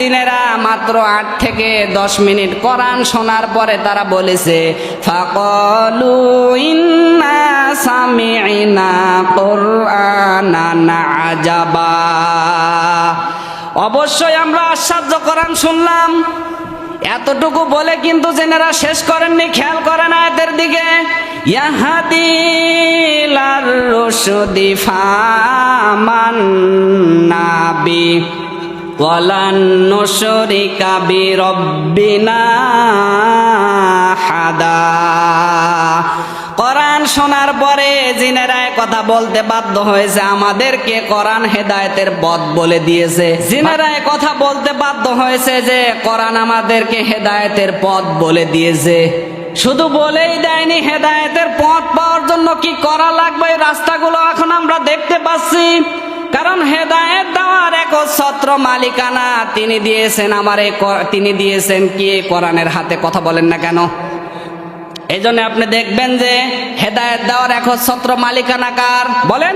দিনেরা মাত্র আট থেকে দশ মিনিট কোরআন শোনার পরে তারা বলেছে, ফাকলু অবশ্যই আমরা আশ্চর্য, কোরআন শুনলাম। এতটুকু বলে কিন্তু জেনেরা শেষ করেননি, খেয়াল করেন আয়াতের দিকে। ইয়াহাদিলার রশদি ফামান ওয়ালান নুশরিকা বিরব্বিনা হাদা কোরআন শোনার পরে জিনেরায় কথা বলতে বাধ্য হয়েছে, আমাদেরকে কোরআন হেদায়েতের পথ বলে দিয়েছে। জিনেরায় কথা বলতে বাধ্য হয়েছে যে, কোরআন আমাদেরকে হেদায়েতের পথ বলে দিয়েছে। শুধু বলেই দেয়নি, হেদায়েতের পথ পাওয়ার জন্য কি করা লাগবে? রাস্তাগুলো এখন আমরা দেখতে একচ্ছত্র মালিকানা। তিনি দিয়েছেন আমার তিনি দিয়েছেন কি? কোরআনের হাতে কথা বলেন না কেন? এই আপনি দেখবেন যে হেদায়ত দেওয়ার একচ্ছত্র মালিকানা কার? বলেন।